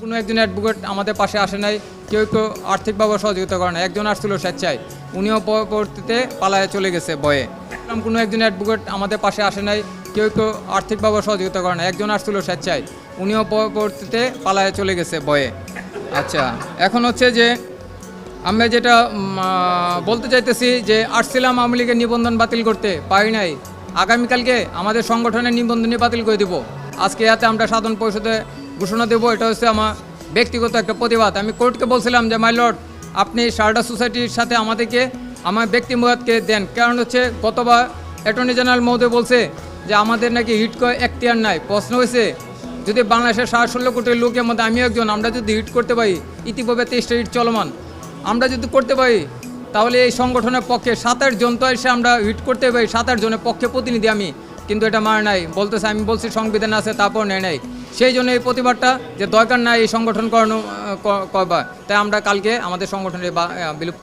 কোনো একজন অ্যাডভোকেট আমাদের পাশে আসে নাই, কেউ কেউ আর্থিকভাবে সহযোগিতা করে না একজন আসছিল স্বেচ্ছায়, উনিও পরবর্তীতে পালায় চলে গেছে বয়ে কোনো একজন অ্যাডভোকেট আমাদের পাশে আসে নাই, কেউ কেউ আর্থিকভাবে সহযোগিতা করে না একজন আসছিল স্বেচ্ছায়, উনিও পরবর্তীতে পালায় চলে গেছে বয়ে আচ্ছা এখন হচ্ছে যে আমরা যেটা বলতে চাইতেছি যে আসছিলাম আওয়ামী লীগের নিবন্ধন বাতিল করতে পারি নাই। আগামীকালকে আমাদের সংগঠনের নিবন্ধনই বাতিল করে দেবো। আজকে এতে আমরা সাধারণ পরিষদে ঘোষণা দেবো, এটা হচ্ছে আমার ব্যক্তিগত একটা প্রতিবাদ। আমি কোর্টকে বলছিলাম যে মাই লর্ড আপনি সারদা সোসাইটির সাথে আমাদেরকে, আমার ব্যক্তিমতকে দেন। কারণ হচ্ছে, গতবার অ্যাটর্নি জেনারেল মহোদয় বলছে যে, আমাদের নাকি হিট করে এখতিয়ার নাই। প্রশ্ন হয়েছে, যদি বাংলাদেশের সাড়ে ষোলো কোটি লোকের মধ্যে আমিও একজন, আমরা যদি হিট করতে পারি, ইতিপূর্বে তেইশটা হিট চলমান। আমরা যদি করতে পারি, তাহলে এই সংগঠনের পক্ষে সাত আট জন তো এসে আমরা হিট করতে পারি, সাত আট জনের পক্ষে প্রতিনিধি আমি। কিন্তু এটা মার নাই। বলতেছে, আমি বলছি সংবিধান আছে, তারপর নেয় নাই। সেই জন্য এই প্রতিবাদটা যে দরকার নাই এই সংগঠন করানো করবা তাই আমরা কালকে আমাদের সংগঠনের বিলুপ্ত